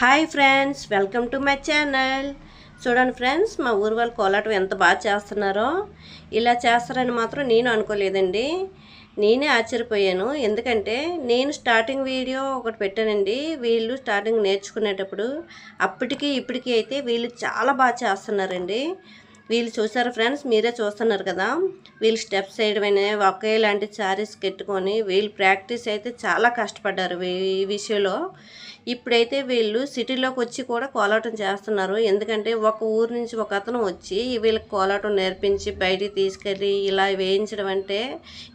Hi friends welcome to my channel చూడండి friends మా ఊరు వాళ్ళు కోలాటం ఎంత బాగా చేస్తున్నారో ఇలా చేస్తారని మాత్రం నేను అనుకోలేదండి. నేనే ఆశ్చర్యపోయాను. ఎందుకంటే నేను స్టార్టింగ్ వీడియో ఒకటి పెట్టానండి. వీళ్ళు స్టార్టింగ్ నేర్చుకునేటప్పుడు అప్పటికి ఇప్పటికీ అయితే వీళ్ళు చాలా బాగా చేస్తున్నారండి. వీళ్ళు చూసారు ఫ్రెండ్స్ మీరే చూస్తున్నారు కదా. వీళ్ళు స్టెప్స్ వేయడమైనా ఒకేలాంటి శారీస్ కట్టుకొని వీళ్ళు ప్రాక్టీస్ అయితే చాలా కష్టపడ్డారు ఈ విషయంలో. ఇప్పుడైతే వీళ్ళు సిటీలోకి వచ్చి కూడా కోలాటం చేస్తున్నారు. ఎందుకంటే ఒక ఊరు నుంచి ఒక అతను వచ్చి వీళ్ళకి కోలాటం నేర్పించి బయటికి తీసుకెళ్ళి ఇలా వేయించడం అంటే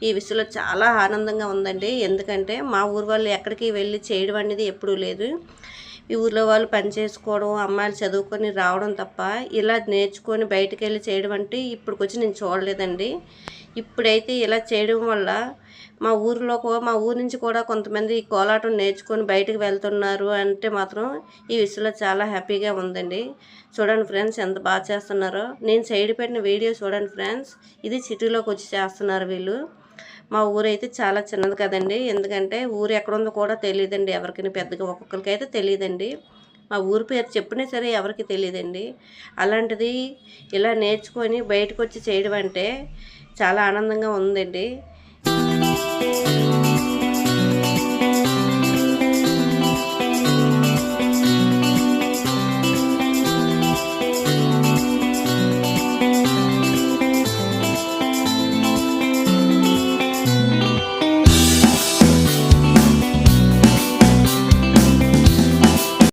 ఈ విషయంలో చాలా ఆనందంగా ఉందండి. ఎందుకంటే మా ఊరు వాళ్ళు ఎక్కడికి వెళ్ళి చేయడం అనేది ఎప్పుడూ లేదు. ఈ ఊర్లో వాళ్ళు పని చేసుకోవడం అమ్మాయిలు చదువుకొని రావడం తప్ప ఇలా నేర్చుకొని బయటికి వెళ్ళి చేయడం అంటే ఇప్పటికొచ్చి నేను చూడలేదండి. ఇప్పుడైతే ఇలా చేయడం వల్ల మా ఊరిలో మా ఊరు నుంచి కూడా కొంతమంది ఈ కోలాటం నేర్చుకొని బయటకు వెళ్తున్నారు అంటే మాత్రం ఈ విషయంలో చాలా హ్యాపీగా ఉందండి. చూడండి ఫ్రెండ్స్ ఎంత బాగా చేస్తున్నారో. నేను సైడ్ పెట్టిన వీడియో చూడండి ఫ్రెండ్స్. ఇది సిటీలోకి వచ్చి చేస్తున్నారు వీళ్ళు. మా ఊరు అయితే చాలా చిన్నది కదండి. ఎందుకంటే ఊరు ఎక్కడుందో కూడా తెలియదండి. ఎవరికైనా పెద్దగా ఒక్కొక్కరికి అయితే తెలియదండి. మా ఊరు పేరు చెప్పినా సరే ఎవరికి తెలియదండి. అలాంటిది ఇలా నేర్చుకొని బయటకు వచ్చి చేయడం అంటే చాలా ఆనందంగా ఉందండి.